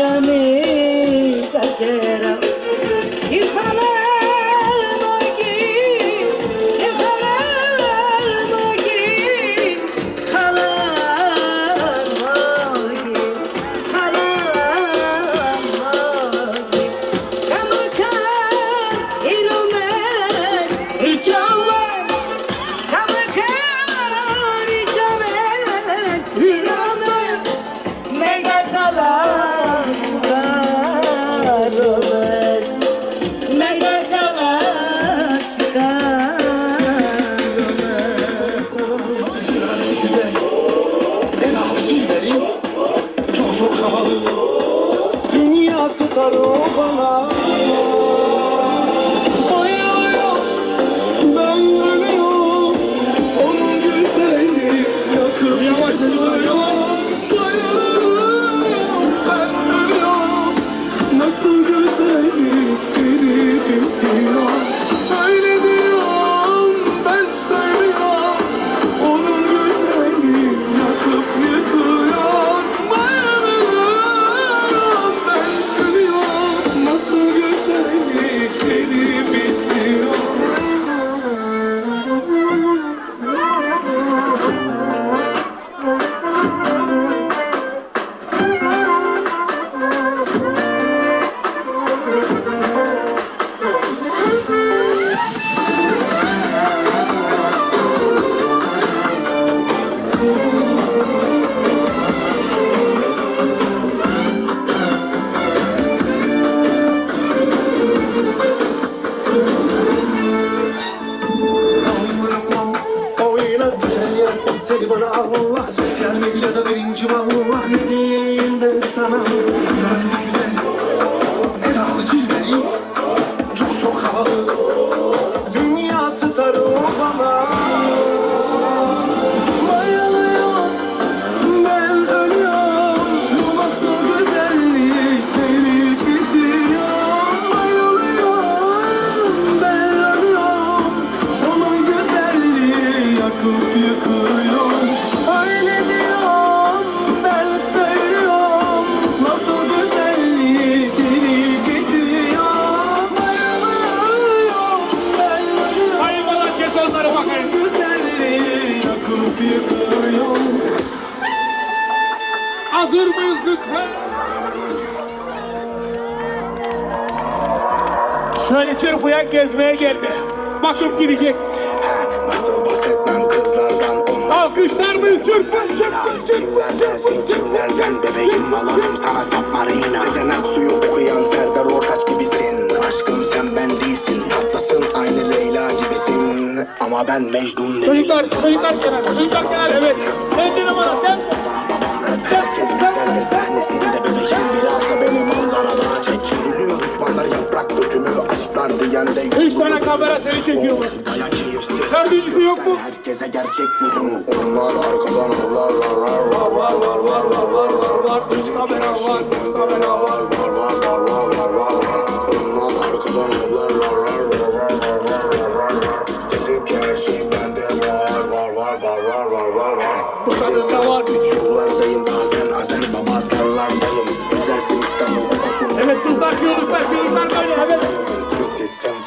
மரமே seni bana Allah Sosyal medyada birinci vallah Ne diyeyim ben sana? Aksi Şöyle çırpıyan gezmeye gelmiş. Bakıp gidecek. Nasıl bahsetmem kızlardan onlar Alkışlar mıyız? Çırpın çırpın çırpın. Kimlerdensin kimlerden bebeğim alalım sana submarina Sezen Aksu'yu okuyan Serdar Ortaç gibisin Aşkım sen ben değilsin tatlısın aynı Leyla gibisin Ama ben Mecnun değilim Çocuklar, çocuklar kenara, çocuklar kenara. Evet. Dayak keyifsiz Dördüncüsü yok mu? Herkese gerçek yüzünü Onlar arkadan avlar var var var Var, var, var, var, var, var. Üç kamera var, üç kamera var. var var var var var var Onlar arkadan var var var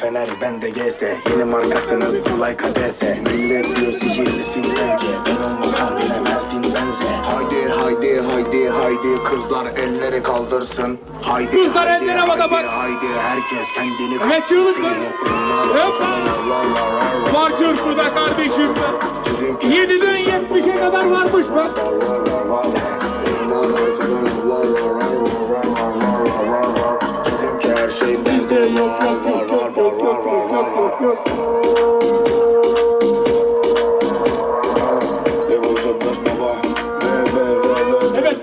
Fener ben de GS Yeni markasınız like ADS Millet diyor sihirlisin bence. Ben olmasam bilemezdin benze. Haydi haydi haydi haydi Kızlar elleri kaldırsın. Haydi Kızlar haydi, elleri havada bak. Haydi. Herkes kendini Evet, çığlık Allah Allah Var çırpıda kardeşim. Dedim ki 7'den 70'e kadar varmış be.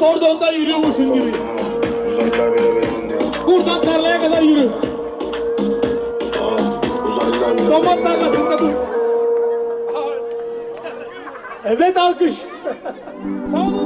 Ve Evet kordonda yürüyormuşsun gibi. Uzaylılar bile beni dinliyor Buradan tarlaya kadar yürü. Aa, Uzaylılar bile Domat tarlasında dur. Evet alkış. Sağ ol.